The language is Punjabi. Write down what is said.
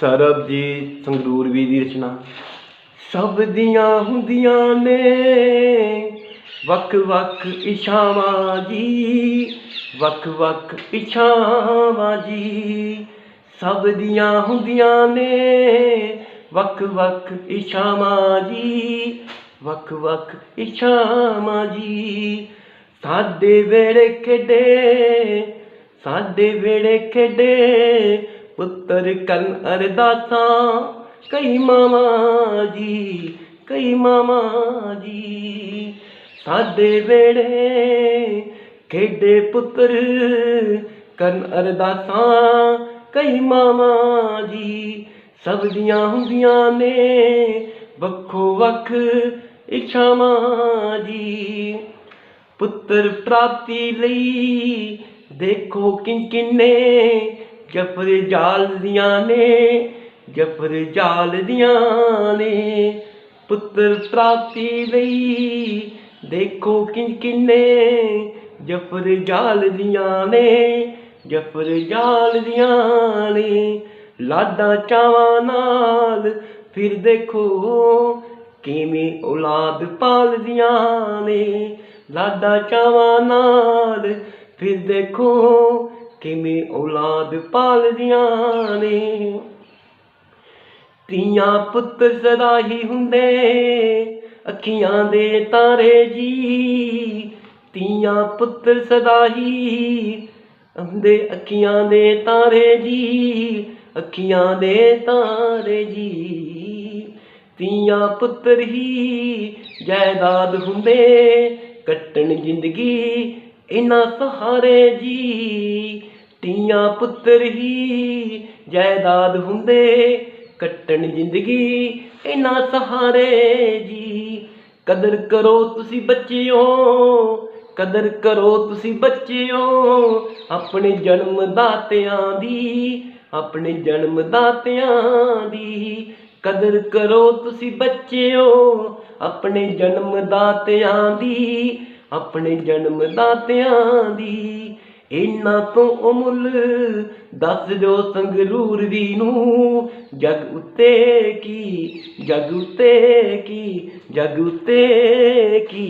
ਸਰਬਜੀਤ ਸੰਗਰੂਰਵੀ ਦੀ ਰਚਨਾ। ਸਭ ਦੀਆਂ ਹੁੰਦੀਆਂ ਨੇ ਵੱਖ ਵੱਖ ਇਛਾਵਾਂ ਜੀ ਵੱਖ ਵੱਖ ਇਛਾਵਾਂ ਜੀ। ਸਭ ਦੀਆਂ ਹੁੰਦੀਆਂ ਨੇ ਵੱਖ ਵੱਖ ਇਛਾਵਾਂ ਜੀ ਵੱਖ ਵੱਖ ਇਛਾਵਾਂ ਜੀ। ਸਾਡੇ ਵੇੜੇ ਖੇਡੇ, ਸਾਡੇ ਵੇੜੇ ਖੇਡੇ ਪੁੱਤਰ ਕਰਨ ਅਰਦਾਸਾਂ, ਕਈ ਮਾਵਾਂ ਜੀ, ਕਈ ਮਾਵਾਂ ਜੀ। ਸਾਡੇ ਵੇੜੇ ਖੇਡੇ ਪੁੱਤਰ ਕਰਨ ਅਰਦਾਸਾਂ, ਕਈ ਮਾਵਾਂ ਜੀ। ਸਭ ਦੀਆਂ ਹੁੰਦੀਆਂ ਨੇ ਵੱਖੋ ਵੱਖ ਇੱਛਾਵਾਂ ਜੀ। ਪੁੱਤਰ ਪ੍ਰਾਪਤੀ ਲਈ ਦੇਖੋ ਕਿੰ ਕਿੰਨੇ ਜਫਰ ਜਾਲ ਦੀਆਂ ਨੇ, ਜਫਰ ਜਾਲ ਦੀਆਂ ਨੇ। ਪੁੱਤਰ ਪ੍ਰਾਪਤੀ ਲਈ ਦੇਖੋ ਕਿਨ ਕਿੰਨੇ ਜਫਰ ਜਾਲ ਦੀਆਂ ਨੇ, ਜਫਰ ਜਾਲ ਦੀਆਂ ਨੇ। ਲਾਡਾਂ ਚਾਵਾਂ ਨਾਲ ਫਿਰ ਦੇਖੋ ਕਿਵੇਂ ਔਲਾਦ ਪਾਲਦੀਆਂ ਨੇ। ਲਾਡਾਂ ਚਾਵਾਂ ਨਾਲ ਫਿਰ ਦੇਖੋ ਕਿਵੇਂ ਔਲਾਦ ਪਾਲਦੀਆਂ ਨੇ? ਤੀਆਂ ਪੁੱਤਰ ਸਦਾ ਹੀ ਹੁੰਦੇ, ਅੱਖੀਆਂ ਦੇ ਤਾਰੇ ਜੀ। ਤੀਆਂ ਪੁੱਤਰ ਸਦਾ ਹੀ ਹੁੰਦੇ, ਅੱਖੀਆਂ ਦੇ ਤਾਰੇ ਜੀ। ਅੱਖੀਆਂ ਦੇ ਤਾਰੇ ਜੀ। ਧੀਆਂ ਪੁੱਤਰ ਹੀ ਜਾਇਦਾਦ ਹੁੰਦੇ, ਕੱਟਣ ਜ਼ਿੰਦਗੀ ਇਨਾ ਸਹਾਰੇ ਜੀ ਤੀਆਂ ਪੁੱਤਰ ਹੀ ਜਾਇਦਾਦ ਹੁੰਦੇ ਕੱਟਣ ਜ਼ਿੰਦਗੀ। ਇਨਾ ਸਹਾਰੇ ਜੀ ਕਦਰ ਕਰੋ ਤੁਸੀਂ ਬੱਚਿਓ, ਕਦਰ ਕਰੋ ਤੁਸੀਂ ਬੱਚਿਓ, ਆਪਣੇ ਜਨਮ ਦਾਤਿਆਂ ਦੀ, ਆਪਣੇ ਜਨਮ ਦਾਤਿਆਂ ਦੀ ਕਦਰ ਕਰੋ ਤੁਸੀਂ ਬੱਚਿਓ, ਆਪਣੇ ਜਨਮ ਦਾਤਿਆਂ ਦੀ ਆਪਣੇ ਜਨਮ ਦਾਤਿਆਂ ਦੀ। ਇਹਨਾਂ ਤੋਂ ਅਮੁੱਲ ਦੱਸ ਦਿਓ ਸੰਗਰੂਰ ਦੀ ਨੂੰ। ਜਗ ਉੱਤੇ ਕੀ, ਜਗ ਉੱਤੇ ਕੀ, ਜਗ ਉੱਤੇ ਕੀ?